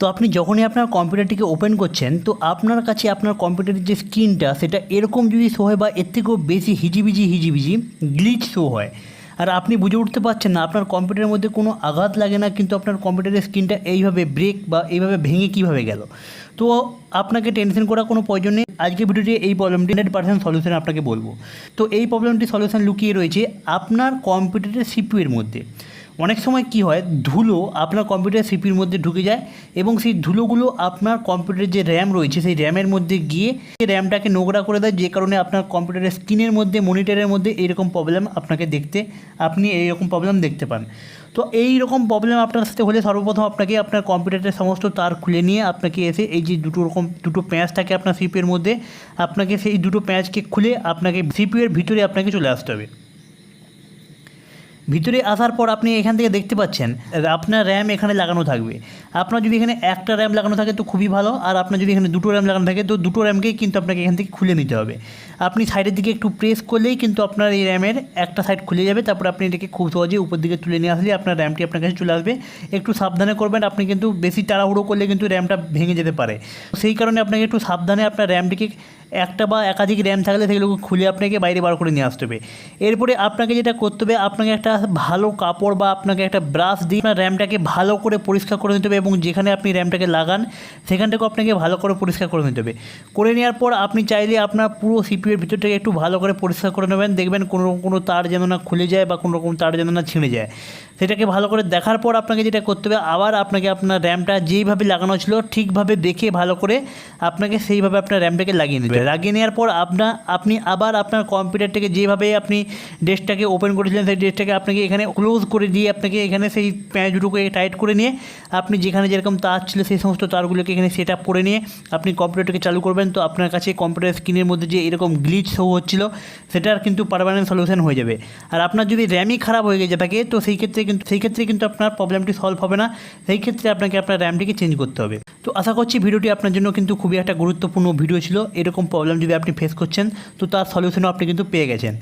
তো আপনি যখনই আপনার কম্পিউটারটিকে ওপেন করছেন, তো আপনার কাছে আপনার কম্পিউটারের যে স্ক্রিনটা সেটা এরকম যদি শো হয় বা এর থেকেও বেশি হিজিবিজি হিজিবিজি গ্লিচ শো হয়, আর আপনি বুঝে উঠতে পারছেন না, আপনার কম্পিউটারের মধ্যে কোনো আঘাত লাগে না, কিন্তু আপনার কম্পিউটারের স্ক্রিনটা এইভাবে ব্রেক বা এইভাবে ভেঙে কীভাবে গেল? তো আপনাকে টেনশন করার কোনো প্রয়োজন নেই। আজকে ভিডিওটি এই প্রবলেমটি হান্ড্রেড পার্সেন্ট সলিউশন আপনাকে বলব। তো এই প্রবলেমটি সলিউশন লুকিয়ে রয়েছে আপনার কম্পিউটারের সিপিউ এর মধ্যে। অনেক সময় কি হয়, ধুলো আপনার কম্পিউটার সিপির মধ্যে ঢুকে যায় এবং সেই ধুলোগুলো আপনার কম্পিউটারের যে র্যাম রয়েছে, সেই র্যামের মধ্যে গিয়ে র্যামটাকে নোংরা করে দেয়, যে কারণে আপনার কম্পিউটারের স্ক্রিনের মধ্যে মনিটরের মধ্যে এইরকম প্রবলেম আপনাকে দেখতে, আপনি এইরকম প্রবলেম দেখতে পান। তো এই রকম প্রবলেম আপনার সাথে হলে সর্বপ্রথম আপনাকে আপনার কম্পিউটারের সমস্ত তার খুলে নিয়ে আপনাকে এসে এই যে দুটো রকম, দুটো প্যাঁচ থাকে আপনার সিপিউর মধ্যে, আপনাকে সেই দুটো প্যাঁচকে খুলে আপনাকে সিপিউয়ের ভিতরে আপনাকে চলে আসতে হবে। ভিতরে আসার পর আপনি এখান থেকে দেখতে পাচ্ছেন, আপনার র্যাম এখানে লাগানো থাকবে। আপনার যদি এখানে একটা র্যাম লাগানো থাকে তো খুবই ভালো, আর আপনার যদি এখানে দুটো র্যাম লাগানো থাকে তো দুটো র্যামকেই কিন্তু আপনাকে এখান থেকে খুলে নিতে হবে। আপনি সাইডের দিকে একটু প্রেস করলেই কিন্তু আপনার এই র্যামের একটা সাইড খুলে যাবে, তারপর আপনি এটাকে খুব সহজে উপর দিকে তুলে নিয়ে আসলে আপনার র্যামটি আপনার কাছে চলে আসবে। একটু সাবধানে করবেন, আপনি কিন্তু বেশি তাড়াহুড়ো করলে কিন্তু র্যামটা ভেঙে যেতে পারে। সেই কারণে আপনাকে একটু সাবধানে আপনার র্যামটিকে একটা বা একাধিক র্যাম থাকলে সেগুলোকে খুলে আপনাকে বাইরে বার করে নিয়ে আসতে হবে। এরপরে আপনাকে যেটা করতে হবে, আপনাকে একটা ভালো কাপড় বা আপনাকে একটা ব্রাশ দিয়ে আপনার র্যামটাকে ভালো করে পরিষ্কার করে নিতে হবে এবং যেখানে আপনি র্যামটাকে লাগান সেখানটাকেও আপনাকে ভালো করে পরিষ্কার করে নিতে হবে। করে নেওয়ার পর আপনি চাইলে আপনার পুরো সিপিউর ভিতরটাকে একটু ভালো করে পরিষ্কার করে নেবেন। দেখবেন কোনো কোনো তার যেন না খুলে যায় বা কোনো রকম তার যেন না ছিঁড়ে যায়। সেটাকে ভালো করে দেখার পর আপনাকে যেটা করতে হবে, আবার আপনাকে আপনার র্যামটা যেইভাবে লাগানো ছিল, ঠিকভাবে দেখে ভালো করে আপনাকে সেইভাবে আপনার র্যামটাকে লাগিয়ে নিতে লাগিয়ে নেওয়ার পর আপনার আপনি আবার আপনার কম্পিউটারটাকে যেভাবে আপনি ডেস্কটাকে ওপেন করেছিলেন, সেই ডেস্কটাকে আপনাকে এখানে ক্লোজ করে দিয়ে আপনাকে এখানে সেই প্যাঁচ দুটোকে টাইট করে নিয়ে আপনি যেখানে যেরকম তার ছিল সেই সমস্ত তারগুলোকে এখানে সেট আপ করে নিয়ে আপনি কম্পিউটারটাকে চালু করবেন। তো আপনার কাছে কম্পিউটার স্ক্রিনের মধ্যে যে এরকম গ্লিচ শো হচ্ছিল, সেটার কিন্তু পারমানেন্ট সলিউশন হয়ে যাবে। আর আপনার যদি র্যামই খারাপ হয়ে গেছে থাকে, তো সেই ক্ষেত্রে কিন্তু, সেই ক্ষেত্রে কিন্তু আপনার প্রবলেমটি সলভ হবে না। সেই ক্ষেত্রে আপনাকে আপনার র্যামটিকে চেঞ্জ করতে হবে। তো আশা করছি ভিডিওটি আপনার জন্য কিন্তু খুবই একটা গুরুত্বপূর্ণ ভিডিও ছিল। এরকম প্রবলেম যদি আপনি ফেস করছেন, তো তার সলিউশনও আপনি কিন্তু পেয়ে গেছেন।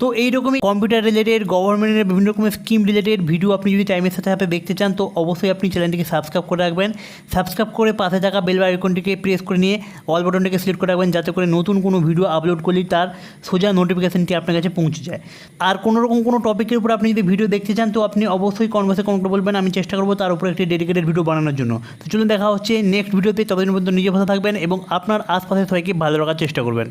তো এইরকমই কম্পিউটার রিলেটেড গভর্নমেন্টের বিভিন্ন রকমের স্কিম রিলেটেড ভিডিও আপনি যদি টাইমের সাথে সাথে দেখতে চান, তো অবশ্যই আপনি চ্যানেলটিকে সাবস্ক্রাইব করে রাখবেন। সাবস্ক্রাইব করে পাশে থাকা বেল আইকনটিকে প্রেস করে নিয়ে অল বাটনটিকে সিলেক্ট করে রাখবেন, যাতে করে নতুন কোনো ভিডিও আপলোড করলেই তার সোজা নোটিফিকেশনটি আপনার কাছে পৌঁছে যায়। আর কোনো রকম কোনো টপিকের উপর আপনি যদি ভিডিও দেখতে চান, তো আপনি অবশ্যই কনভার্সে কমেন্ট বলবেন, আমি চেষ্টা করব তার উপর একটি ডেডিকেটেড ভিডিও বানানোর জন্য। তো চলুন দেখা হচ্ছে নেক্সট ভিডিওতে ততদিন পর্যন্ত নিজে ভালো থাকবেন এবং আপনার আশপাশে সবাইকে ভালো রাখার চেষ্টা করবেন।